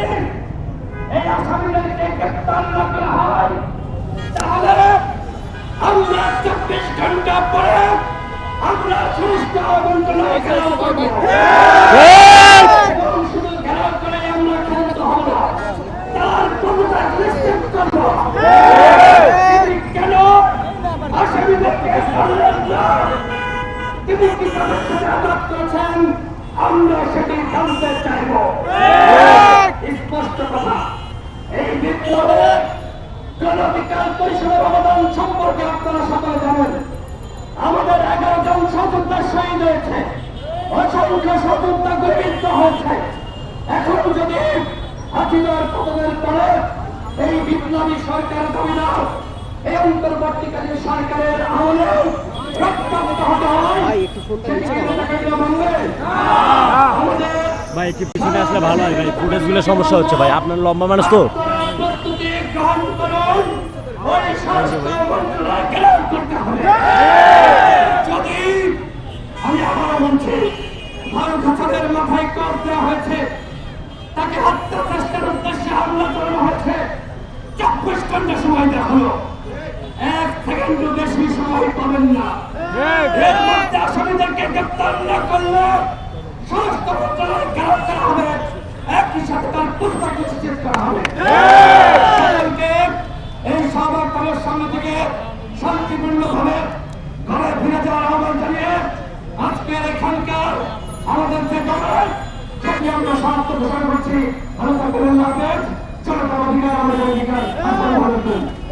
যদি এই আসামিদেরকে গ্রেপ্তার আমরা সেটি জানতে চাইব। জনবিকাশ পরিষদের অবদান সম্পর্কে আপনারা সকলে জানেন। আমাদের এগারো জন সযোদ্ধা শহীদ হয়েছে অসংখ্য সযোদ্ধা গুলিবিদ্ধ হয়েছে। এখন যদি হাসিনার পতনের পরে এই বিপ্লবী সরকার দাবিদার এই অন্তর্বর্তীকালীন সরকারের আমলেও রক্তাক্ত হতে হয় ভাই একটু পিছনে আসলে ভালো হয় ভাই। ফুটেজগুলো সমস্যা হচ্ছে ভাই। আপনার লম্বা মানুষ তো। ভারত হাসানের মাথায় কর দেওয়া হয়েছে। তাকে হত্যা, চেষ্টার উদ্দেশ্যে হামলা চালানো হয়েছে। চব্বিশ ঘণ্টা সময় দেওয়া হলো। এক সেকেন্ডও বেশি সময় পাবেন না। এর মধ্যে আসামিদেরকে গ্রেপ্তার না করলে সমস্ত মন্ত্রণালয় ঘেরাও করা হবে। একই সাথে তার পুস্তক নিশ্চিত করা হবে। এই সভার সামনে থেকে শান্তিপূর্ণভাবে ঘরে ফিরে যাওয়ার আহ্বান আমরা সমাপ্ত ঘোষণা করছি। ভালো থাকবেন